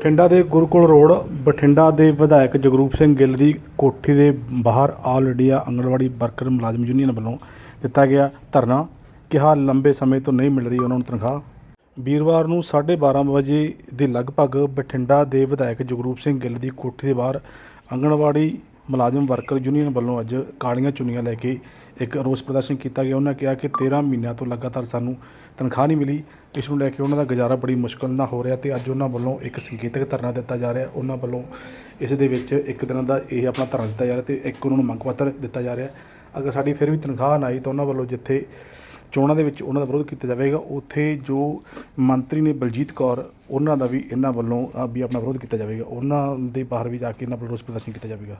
ਬਠਿੰਡਾ ਦੇ ਗੁਰਕੁਲ ਰੋਡ, ਬਠਿੰਡਾ ਦੇ ਵਿਧਾਇਕ ਜਗਰੂਪ ਸਿੰਘ ਗਿੱਲ ਦੀ ਕੋਠੀ ਦੇ ਬਾਹਰ ਆਲ ਇੰਡੀਆ ਆਂਗਣਵਾੜੀ ਵਰਕਰ ਮੁਲਾਜ਼ਮ ਯੂਨੀਅਨ ਵੱਲੋਂ ਦਿੱਤਾ ਗਿਆ ਧਰਨਾ। ਕਿਹਾ ਲੰਬੇ ਸਮੇਂ ਤੋਂ ਨਹੀਂ ਮਿਲ ਰਹੀ ਉਹਨਾਂ ਨੂੰ ਤਨਖਾਹ। ਵੀਰਵਾਰ ਨੂੰ 12:30 ਵਜੇ ਦੇ ਲਗਭਗ ਬਠਿੰਡਾ ਦੇ ਵਿਧਾਇਕ ਜਗਰੂਪ ਸਿੰਘ ਗਿੱਲ ਦੀ ਕੋਠੀ ਦੇ ਬਾਹਰ ਆਂਗਣਵਾੜੀ ਮੁਲਾਜ਼ਮ ਵਰਕਰ ਯੂਨੀਅਨ ਵੱਲੋਂ ਅੱਜ ਕਾਲੀਆਂ ਚੁੰਨੀਆਂ ਲੈ ਕੇ ਇੱਕ ਰੋਸ ਪ੍ਰਦਰਸ਼ਨ ਕੀਤਾ ਗਿਆ। ਉਹਨਾਂ ਕਿਹਾ ਕਿ 13 ਮਹੀਨਿਆਂ ਤੋਂ ਲਗਾਤਾਰ ਸਾਨੂੰ ਤਨਖਾਹ ਨਹੀਂ ਮਿਲੀ। ਇਸ ਨੂੰ ਲੈ ਕੇ ਉਹਨਾਂ ਦਾ ਗੁਜ਼ਾਰਾ ਬੜੀ ਮੁਸ਼ਕਲ ਨਾਲ ਹੋ ਰਿਹਾ ਤੇ ਅੱਜ ਉਹਨਾਂ ਵੱਲੋਂ ਇੱਕ ਸੰਕੇਤਕ ਧਰਨਾ ਦਿੱਤਾ ਜਾ ਰਿਹਾ। ਉਹਨਾਂ ਵੱਲੋਂ ਇਸ ਦੇ ਵਿੱਚ ਇੱਕ ਦਿਨ ਦਾ ਇਹ ਆਪਣਾ ਧਰਨਾ ਦਿੱਤਾ ਜਾ ਰਿਹਾ ਤੇ ਇੱਕ ਉਹਨਾਂ ਨੂੰ ਮੰਗ ਪੱਤਰ ਦਿੱਤਾ ਜਾ ਰਿਹਾ। ਅਗਰ ਸਾਡੀ ਫਿਰ ਵੀ ਤਨਖਾਹ ਨਾ ਆਈ ਤਾਂ ਉਹਨਾਂ ਵੱਲੋਂ ਜਿੱਥੇ ਚੋਣਾਂ ਦੇ ਵਿੱਚ ਉਹਨਾਂ ਦਾ ਵਿਰੋਧ ਕੀਤਾ ਜਾਵੇਗਾ, ਉੱਥੇ ਜੋ ਮੰਤਰੀ ਨੇ ਬਲਜੀਤ ਕੌਰ, ਉਹਨਾਂ ਦਾ ਵੀ ਇਹਨਾਂ ਵੱਲੋਂ ਵੀ ਆਪਣਾ ਵਿਰੋਧ ਕੀਤਾ ਜਾਵੇਗਾ। ਉਹਨਾਂ ਦੇ ਬਾਹਰ ਵੀ ਜਾ ਕੇ ਇਹਨਾਂ ਵੱਲੋਂ ਰੋਸ ਪ੍ਰਦਰਸ਼ਨ ਕੀਤਾ ਜਾਵੇਗਾ।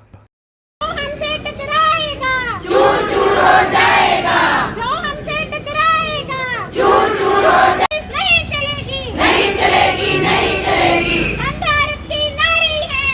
हो जाएगा जो हमसे टकराएगा चूर चूर हो जाएगा नहीं चलेगी नहीं चलेगी नहीं चलेगी हम भारत की नारी हैं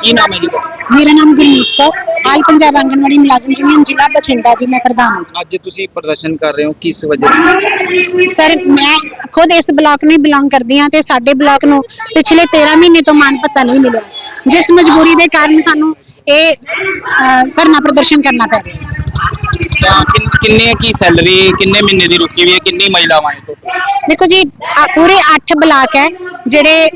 ਕੀ ਨਾਮ ਹੈ ਜੀ ਮੇਰਾ ਨਾਮ ਗੁਰਮੀਤ ਕੌਰ ਆਲ ਪੰਜਾਬ ਆਂਗਨਵਾੜੀ ਮੁਲਾਜ਼ਮ ਯੂਨੀਅਨ ਜ਼ਿਲ੍ਹਾ ਬਠਿੰਡਾ ਦੀ ਮੈਂ ਪ੍ਰਧਾਨ ਹਾਂ ਅੱਜ ਤੁਸੀਂ ਪ੍ਰਦਰਸ਼ਨ ਕਰ ਰਹੇ ਹੋ ਕਿਸ ਵਜ੍ਹਾ ਜੀ। ਸਰ ਮੈਂ ਖੁਦ ਇਸ ਬਲਾਕ ਨੂੰ ਬਿਲੋਂਗ ਕਰਦੀ ਹਾਂ ਤੇ ਸਾਡੇ ਬਲਾਕ ਨੂੰ ਪਿਛਲੇ 13 ਮਹੀਨੇ ਤੋਂ ਮਾਨ ਪੱਤਾ ਨਹੀਂ ਮਿਲਿਆ ਜਿਸ ਮਜਬੂਰੀ ਦੇ ਕਾਰਨ ਸਾਨੂੰ ਇਹ ਅਹ, ਧਰਨਾ ਪ੍ਰਦਰਸ਼ਨ ਕਰਨਾ ਪੈ ਰਿਹਾ ਹੈ ਤਾਂ ਕਿੰਨ- ਕਿੰਨੇ ਕੀ ਸੈਲਰੀ ਕਿੰਨੇ ਮਹੀਨੇ ਦੀ ਰੁਕੀ ਹੋਈ ਹੈ ਕਿੰਨੀ ਮਹਿਲਾਵਾਂ ਹੈ total? ਦੇਖੋ ਜੀ ਆ ਪੂਰੇ 8 ਬਲਾਕ ਹੈ ਜਿਹੜੇ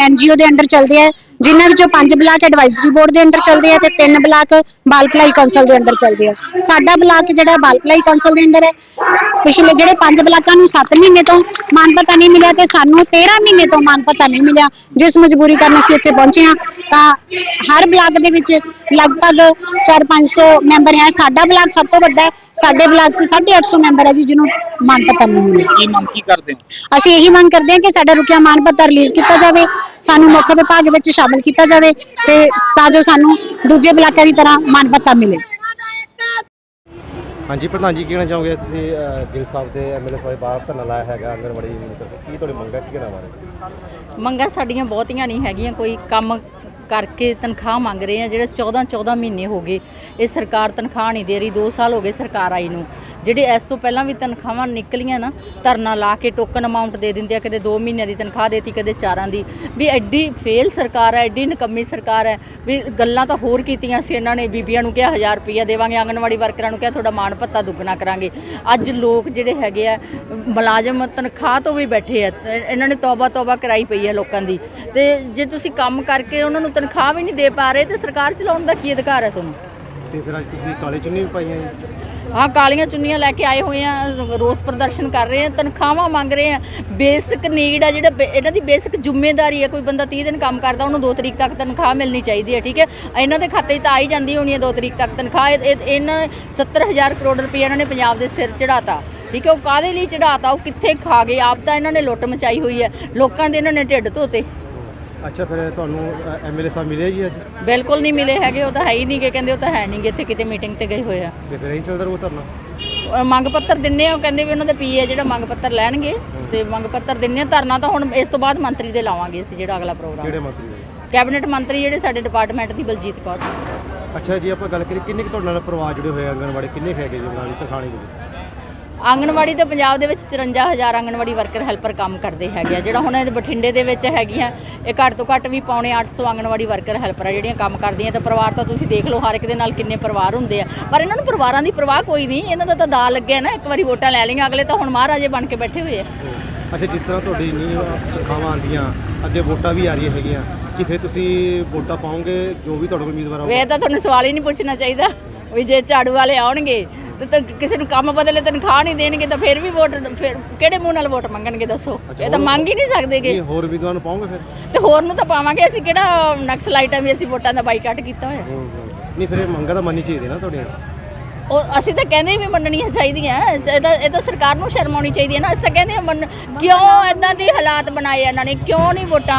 ਐਨਜੀਓ ਦੇ ਅੰਡਰ ਚੱਲਦੇ ਆ ਜਿਨ੍ਹਾਂ ਵਿੱਚੋਂ ਪੰਜ ਬਲਾਕ ਐਡਵਾਈਜ਼ਰੀ ਬੋਰਡ ਦੇ ਅੰਡਰ ਚੱਲਦੇ ਆ ਤੇ ਤਿੰਨ ਬਲਾਕ ਬਾਲ ਭਲਾਈ ਕੌਂਸਲ ਦੇ ਅੰਡਰ ਚੱਲਦੇ ਆ। ਸਾਡਾ ਬਲਾਕ ਜਿਹੜਾ ਬਾਲ ਭਲਾਈ ਕੌਂਸਲ ਦੇ ਅੰਡਰ ਹੈ। ਪਿਛਲੇ ਜਿਹੜੇ ਪੰਜ ਬਲਾਕਾਂ ਨੂੰ 7 ਮਹੀਨੇ ਤੋਂ ਮਾਨ ਪਤਾ ਨਹੀਂ ਮਿਲਿਆ ਤੇ ਸਾਨੂੰ 13 ਮਹੀਨੇ ਤੋਂ ਮਾਨ ਪਤਾ ਨਹੀਂ ਮਿਲਿਆ। ਜਿਸ ਮਜਬੂਰੀ ਕਾਰਨ ਅਸੀਂ ਇੱਥੇ ਪਹੁੰਚੇ ਹਾਂ, ਤਾਂ ਹਰ ਬਲਾਕ ਦੇ ਵਿੱਚ ਲਗਭਗ 4-500 ਮੈਂਬਰ ਹੈ ਸਾਡਾ ਬਲਾਕ ਸਭ ਤੋਂ ਵੱਡਾ ਹੈ। ਸਾਡੇ ਬਲਾਕ 'ਚ 850 ਮੈਂਬਰ ਹੈ ਜੀ ਜਿਹਨੂੰ ਮਾਨ ਪਤਾ ਨਹੀਂ ਮਿਲਿਆ। ਕੀ ਮੰਗ ਕੀ ਕਰਦੇ ਹੋ? ਅਸੀਂ ਇਹੀ ਮੰਗ ਕਰਦੇ ਹਾਂ ਕਿ ਸਾਡਾ ਰੁਕਿਆ ਮਾਨ ਪੱਤਰ ਰਿਲੀਜ਼ ਕੀਤਾ ਜਾਵੇ ਸਾਨੂੰ ਮੁੱਖ ਵਿਭਾਗ ਵਿੱਚ ਸ਼ਾਮਲ ਕੀਤਾ ਜਾਵੇ ਤੇ ਤਾਂ ਜੋ ਸਾਨੂੰ ਦੂਜੇ ਬਲਾਕਾਂ ਦੀ ਤਰ੍ਹਾਂ ਮਾਨ ਪੱਤਾ ਮਿਲੇ। ਹਾਂਜੀ ਪ੍ਰਧਾਨ ਜੀ ਕੀ ਕਹਿਣਾ ਚਾਹੋਗੇ? ਤੁਸੀਂ ਗਿੱਲ ਸਾਹਿਬ ਦੇ ਐਮਐਲਏ ਸਾਹਿਬ ਬਾਹਰ ਧਰਨਾ ਲਾਇਆ ਹੈਗਾ ਕੀ ਤੁਹਾਡੀ ਮੰਗ ਹੈ? ਕੀ ਕਹਿਣਾ ਬਾਰੇ? ਮੰਗਾਂ ਸਾਡੀਆਂ ਬਹੁਤੀਆਂ ਨਹੀਂ ਹੈਗੀਆਂ। ਕੋਈ ਕੰਮ ਕਰਕੇ ਤਨਖਾਹ ਮੰਗ ਰਹੇ ਆ, ਜਿਹੜੇ 14 14 ਮਹੀਨੇ ਹੋ ਗਏ, ਇਹ ਸਰਕਾਰ ਤਨਖਾਹ ਨਹੀਂ ਦੇ ਰਹੀ 2 ਸਾਲ ਹੋ ਗਏ ਸਰਕਾਰ ਆਈ ਨੂੰ। ਜਿਹੜੇ ਇਸ ਤੋਂ ਪਹਿਲਾਂ ਵੀ ਤਨਖਾਹਾਂ ਨਿਕਲੀਆਂ ਨਾ, ਧਰਨਾ ਲਾ ਕੇ ਟੋਕਨ ਅਮਾਉਂਟ ਦੇ ਦਿੰਦੇ ਆ, ਕਦੇ 2 ਮਹੀਨਿਆਂ ਦੀ ਤਨਖਾਹ ਦੇਤੀ, ਕਦੇ 4ਾਂ ਦੀ। ਵੀ ਐਡੀ ਫੇਲ ਸਰਕਾਰ ਹੈ, ਐਡੀ ਨਕੰਮੀ ਸਰਕਾਰ ਹੈ, ਵੀ ਗੱਲਾਂ ਤਾਂ ਹੋਰ ਕੀਤੀਆਂ ਸੀ ਇਹਨਾਂ ਨੇ, ਬੀਬੀਆਂ ਨੂੰ ਕਿਹਾ 1000 ਰੁਪਈਆ ਦੇਵਾਂਗੇ, ਆਂਗਣਵਾੜੀ ਵਰਕਰਾਂ ਨੂੰ ਕਿਹਾ, ਤੁਹਾਡਾ ਮਾਣ ਭੱਤਾ ਦੁੱਗਣਾ ਕਰਾਂਗੇ। ਅੱਜ ਲੋਕ ਜਿਹੜੇ ਹੈਗੇ ਆ, ਮੁਲਾਜ਼ਮ ਤਨਖਾਹ ਤੋਂ ਵੀ ਬੈਠੇ ਆ ਇਹਨਾਂ ਨੇ ਤੌਬਾ ਤੌਬਾ ਕਰਾਈ ਪਈ ਹੈ ਲੋਕਾਂ ਦੀ। ਤੇ ਜੇ ਤੁਸੀਂ ਕੰਮ ਕਰਕੇ ਉਹਨਾਂ ਨੂੰ ਤਨਖਾਹ ਵੀ ਨਹੀਂ ਦੇ ਪਾ ਰਹੇ, ਤੇ ਸਰਕਾਰ ਚਲਾਉਣ ਦਾ ਕੀ ਅਧਿਕਾਰ ਹੈ ਤੁਹਾਨੂੰ? ਤੇ ਫਿਰ ਅੱਜ ਤੁਸੀਂ ਕਾਲੇ ਚੁੰਨੀ ਵੀ ਪਾਈਆਂ ਜੀ। ਹਾਂ, ਕਾਲੀਆਂ ਚੁੰਨੀਆਂ ਲੈ ਕੇ ਆਏ ਹੋਏ ਆ, ਰੋਸ ਪ੍ਰਦਰਸ਼ਨ ਕਰ ਰਹੇ ਆ, ਤਨਖਾਹਾਂ ਮੰਗ ਰਹੇ ਆ। ਬੇਸਿਕ ਨੀਡ ਆ ਜਿਹੜਾ, ਬੇ- ਇਹਨਾਂ ਦੀ ਬੇਸਿਕ ਜ਼ਿੰਮੇਵਾਰੀ ਹੈ ਕੋਈ ਬੰਦਾ 30 ਦਿਨ ਕੰਮ ਕਰਦਾ, ਉਹਨੂੰ 2 ਤਰੀਕ ਤੱਕ ਤਨਖਾਹ ਮਿਲਣੀ ਚਾਹੀਦੀ ਹੈ ਠੀਕ ਹੈ? ਇਹਨਾਂ ਦੇ ਖਾਤੇ 'ਚ ਤਾਂ ਆ ਹੀ ਜਾਂਦੀ ਹੋਣੀ ਹੈ 2 ਤਰੀਕ ਤੱਕ ਤਨਖਾਹ। ਇਹ- ਇਹ- ਇਹਨਾਂ 70000 ਕਰੋੜ ਰੁਪਏ ਇਹਨਾਂ ਨੇ ਪੰਜਾਬ ਦੇ ਸਿਰ ਚੜਾਤਾ ਠੀਕ ਹੈ? ਉਹ ਕਾਦੇ ਲਈ ਚੜਾਤਾ ਉਹ ਕਿੱਥੇ ਖਾ ਗਏ? ਆਪ ਤਾਂ ਇਹਨਾਂ ਨੇ ਲੁੱਟ ਮਚਾਈ ਹੋਈ ਹੈ। ਲੋਕਾਂ ਦੇ ਇਹਨਾਂ ਨੇ ਢਿੱਡ ਧੋਤੇ। ਅੱਛਾ ਫਿਰ ਤੁਹਾਨੂੰ ਐਮਐਲਏ ਸਾਹਿਬ ਮਿਲੇ ਜੀ ਅੱਜ? ਬਿਲਕੁਲ ਨਹੀਂ ਮਿਲੇ ਹੈਗੇ ਉਹ ਤਾਂ ਹੈ ਹੀ ਨਹੀਂ ਗੇ ਕਹਿੰਦੇ ਉਹ ਤਾਂ ਹੈ ਨਹੀਂ ਗੇ ਇੱਥੇ ਕਿਤੇ ਮੀਟਿੰਗ ਤੇ ਗਏ ਹੋਏ ਆ। ਤੇ ਫਿਰ ਇਹੀ ਚੱਲਦਾ ਰਹੂ ਧਰਨਾ? ਅਹ ਮੰਗ ਪੱਤਰ ਦਿੰਨੇ ਆ ਉਹ ਕਹਿੰਦੇ ਵੀ ਉਹਨਾਂ ਦੇ ਪੀਏ ਜਿਹੜਾ ਮੰਗ ਪੱਤਰ ਲੈਣਗੇ ਤੇ ਮੰਗ ਪੱਤਰ ਦਿੰਨੇ ਆ ਧਰਨਾ ਤਾਂ ਹੁਣ ਇਸ ਤੋਂ ਬਾਅਦ ਮੰਤਰੀ ਦੇ ਲਾਵਾਂਗੇ ਅਸੀਂ ਜਿਹੜਾ ਅਗਲਾ ਕਿਹੜੇ ਪ੍ਰੋਗਰਾਮ ਮੰਤਰੀ ਕੈਬਨਿਟ ਮੰਤਰੀ ਜਿਹੜੇ ਸਾਡੇ ਡਿਪਾਰਟਮੈਂਟ ਦੀ ਬਲਜੀਤ ਕੌਰ। ਅੱਛਾ ਜੀ ਆਪਾਂ ਗੱਲ ਕਰੀਏ ਕਿੰਨੇ ਕੁ ਤੁਹਾਡੇ ਨਾਲ ਪਰਿਵਾਰ ਜੁੜੇ ਹੋਏ ਆ ਆਂਗਣਵਾੜੀ ਕਿੰਨੇ ਕੁ ਹੈਗੇ ਜੀ ਦੀ ਤਖਾਣੀ ਦੇ ਆਂਗਣਵਾੜੀ ਤੇ ਪੰਜਾਬ ਦੇ ਵਿੱਚ 54000 ਆਂਗਣਵਾੜੀ ਵਰਕਰ ਹੈਲਪਰ ਕੰਮ ਕਰਦੇ ਹੈਗੇ ਆ। ਜਿਹੜਾ ਹੁਣ ਇਹ ਬਠਿੰਡੇ ਦੇ ਵਿੱਚ ਹੈਗੀਆਂ ਇਹ ਘੱਟ ਤੋਂ ਘੱਟ ਵੀ ਪੌਣੇ 800 ਆਂਗਣਵਾੜੀ ਵਰਕਰ ਹੈਲਪਰ ਆ ਜਿਹੜੀਆਂ ਕੰਮ ਕਰਦੀਆਂ। ਤੇ ਪਰਿਵਾਰ ਤਾਂ ਤੁਸੀਂ ਦੇਖ ਲਓ ਹਰ ਇੱਕ ਦੇ ਨਾਲ ਕਿੰਨੇ ਪਰਿਵਾਰ ਹੁੰਦੇ ਆ। ਪਰ ਇਹਨਾਂ ਨੂੰ ਪਰਿਵਾਰਾਂ ਦੀ ਪਰਵਾਹ ਕੋਈ ਨਹੀਂ। ਇਹਨਾਂ ਦਾ ਤਾਂ ਦਾ ਲੱਗਿਆ ਨਾ ਇੱਕ ਵਾਰੀ ਵੋਟਾਂ ਲੈ ਲਈਆਂ ਅਗਲੇ ਤਾਂ ਹੁਣ ਮਹਾਰਾਜੇ ਬਣ ਕੇ ਬੈਠੇ ਹੋਏ ਆ। ਅੱਛਾ ਜਿਸ ਤਰ੍ਹਾਂ ਤੁਹਾਡੀ ਨਹੀਂ ਤਨਖਾਹਾਂ ਆਉਂਦੀਆਂ ਅੱਗੇ ਵੋਟਾਂ ਵੀ ਆ ਰਹੀਆਂ ਹੈਗੀਆਂ ਕਿ ਫਿਰ ਤੁਸੀਂ ਵੋਟਾਂ ਪਾਓਗੇ? ਜੋ ਵੀ ਤੁਹਾਡੇ ਕੋਲ ਉਮੀਦਵਾਰ ਵੇ ਆਊਗਾ ਤਾਂ ਤੁਹਾਨੂੰ ਸਵਾਲ ਹੀ ਨਹੀਂ ਪੁੱਛਣਾ ਚਾਹੀਦਾ ਵੀ ਜੇ ਝਾੜੂ ਵਾਲੇ ਆਉਣਗੇ ਤੇ ਤਾਂ ਕਿਸੇ ਨੂੰ ਕੰਮ ਬਦਲੇ ਤਨਖਾਹ ਨਹੀਂ ਦੇਣਗੇ ਤਾਂ ਫਿਰ ਵੀ ਵੋਟ ਫਿਰ ਕਿਹੜੇ ਮੂੰਹ ਨਾਲ ਵੋਟ ਮੰਗਣਗੇ ਦੱਸੋ? ਇਹ ਤਾਂ ਮੰਗ ਹੀ ਨਹੀਂ ਸਕਦੇਗੇ ਹੋਰ ਉਮੀਦਵਾਰ ਨੂੰ ਪਾਓਗੇ ਫਿਰ? ਤੇ ਹੋਰ ਨੂੰ ਤਾਂ ਪਾਵਾਂਗੇ ਅਸੀਂ ਕਿਹੜਾ ਨਕਸਲਾਈਟਾਂ ਵੀ ਅਸੀਂ ਵੋਟਾਂ ਦਾ ਬਾਈਕਾਟ ਕੀਤਾ ਹੋਇਆ। ਨਹੀਂ ਫਿਰ ਇਹ ਮੰਗਾਂ ਤਾਂ ਮੰਨਣੀ ਚਾਹੀਦੀ ਨਾ ਤੁਹਾਡੀਆਂ। ਉਹ ਅਸੀਂ ਤਾਂ ਕਹਿੰਦੇ ਵੀ ਮੰਨਣੀਆਂ ਚਾਹੀਦੀਆਂ। ਇਹ ਤਾਂ ਇਹ ਤਾਂ ਸਰਕਾਰ ਨੂੰ ਸ਼ਰਮ ਆਉਣੀ ਚਾਹੀਦੀ ਹੈ ਨਾ। ਅਸੀਂ ਤਾਂ ਕਹਿੰਦੇ ਹਾਂ ਮੰਨ ਕਿਉਂ ਇਦਾਂ ਦੇ ਹਾਲਾਤ ਬਣਾਏ ਇਹਨਾਂ ਨੇ? ਕਿਉਂ ਨਹੀਂ ਵੋਟਾਂ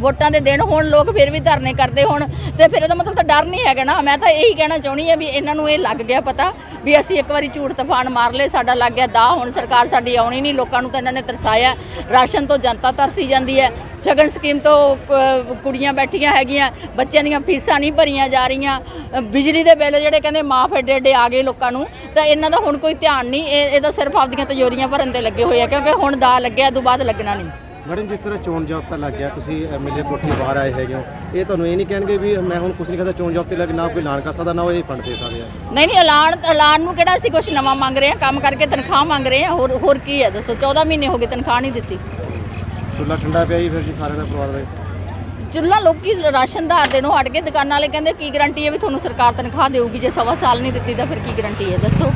ਵੋਟਾਂ ਦੇ ਦਿਨ? ਹੁਣ ਲੋਕ ਫਿਰ ਵੀ ਧਰਨੇ ਕਰਦੇ ਹੁਣ। ਤੇ ਫਿਰ ਇਹਦਾ ਮਤਲਬ ਤਾਂ ਡਰ ਨਹੀਂ ਹੈਗਾ ਨਾ। ਮੈਂ ਤਾਂ ਇਹੀ ਕਹਿਣਾ ਚਾਹੁੰਦੀ ਹਾਂ ਵੀ ਇਹਨਾਂ ਨੂੰ ਇਹ ਲੱਗ ਗਿਆ ਪਤਾ ਵੀ ਅਸੀਂ ਇੱਕ ਵਾਰੀ ਝੂਠ ਤੂਫਾਨ ਮਾਰ ਲਏ ਸਾਡਾ ਲੱਗ ਗਿਆ ਦਾ ਹੁਣ ਸਰਕਾਰ ਸਾਡੀ ਆਉਣੀ ਨਹੀਂ। ਲੋਕਾਂ ਨੂੰ ਤਾਂ ਇਹਨਾਂ ਨੇ ਤਰਸਾਇਆ। ਰਾਸ਼ਨ ਤੋਂ ਜਨਤਾ ਤਰਸੀ ਜਾਂਦੀ ਹੈ। ਸ਼ਗਨ ਸਕੀਮ ਤੋਂ ਕੁੜੀਆਂ ਬੈਠੀਆਂ ਹੈਗੀਆਂ ਬੱਚਿਆਂ ਦੀਆਂ ਫੀਸਾਂ ਨਹੀਂ ਭਰੀਆਂ ਜਾ ਰਹੀਆਂ ਅ, ਬਿਜਲੀ ਦੇ ਬਿੱਲ ਜਿਹੜੇ ਕਹਿੰਦੇ ਮਾਫ ਏਡੇ ਏਡੇ ਆ ਗਏ ਲੋਕਾਂ ਨੂੰ ਤਾਂ ਇਹਨਾਂ ਦਾ ਹੁਣ ਕੋਈ ਧਿਆਨ ਨਹੀਂ ਇਹ ਇਹਦਾ ਸਿਰਫ ਆਪਦੀਆਂ ਤਜੋਰੀਆਂ ਭਰਨ ਤੇ ਲੱਗੇ ਹੋਏ ਆ ਕਿਉਂਕਿ ਹੁਣ ਦਾ ਲੱਗਿਆ ਤੋਂ ਬਾਅਦ ਲੱਗਣਾ ਨਹੀਂ। ਮੈਡਮ ਜਿਸ ਤਰ੍ਹਾਂ ਚੋਣ ਜਾਬਤਾ ਲੱਗ ਗਿਆ ਤੁਸੀਂ ਐਮਐਲਏ ਕੋਠੀ ਬਾਹਰ ਆਏ ਹੈਗੇ ਹੋ ਇਹ ਤੁਹਾਨੂੰ ਇਹ ਨਹੀਂ ਕਹਿਣਗੇ ਵੀ ਮੈਂ ਹੁਣ ਕੁਝ ਨਹੀਂ ਕਰਦਾ ਚੋਣ ਜਾਬਤੇ ਲੱਗ ਨਾ ਕੋਈ ਐਲਾਨ ਕਰ ਸਕਦਾ ਨਾ ਉਹ ਇਹ ਫੰਡ ਦੇ ਸਕਦੇ ਆ। ਨਹੀਂ ਨਹੀਂ ਐਲਾਨ ਐਲਾਨ ਨੂੰ ਕਿਹੜਾ ਅਸੀਂ ਕੁਝ ਨਵਾਂ ਮੰਗ ਰਹੇ ਹਾਂ ਕੰਮ ਕਰਕੇ ਤਨਖਾਹ ਮੰਗ ਰਹੇ ਹਾਂ ਹੋਰ ਹੋਰ ਕੀ ਹੈ ਦੱਸੋ 14 ਮਹੀਨੇ ਹੋ ਗਏ ਤਨਖਾਹ ਨਹੀਂ ਦਿੱਤੀ। ਚੁੱਲਾ ਠੰਡਾ ਪਿਆ ਜੀ, ਫਿਰ ਜੀ ਸਾਰਿਆਂ ਦਾ ਪਰਿਵਾਰ ਦਾ ਚੁੱਲ੍ਹਾ ਲੋਕੀ ਰਾਸ਼ਨਦਾਰ ਦੇ ਨੂੰ ਹਟ ਕੇ ਦੁਕਾਨਾਂ ਵਾਲੇ ਕਹਿੰਦੇ, ਕੀ ਗਾਰੰਟੀ ਹੈ ਵੀ ਤੁਹਾਨੂੰ ਸਰਕਾਰ ਤਨਖਾਹ ਦੇਊਗੀ, ਜੇ ਸਵਾ ਸਾਲ ਨਹੀਂ ਦਿੱਤੀ ਤਾਂ ਫਿਰ ਕੀ ਗਾਰੰਟੀ ਹੈ? ਦੱਸੋ।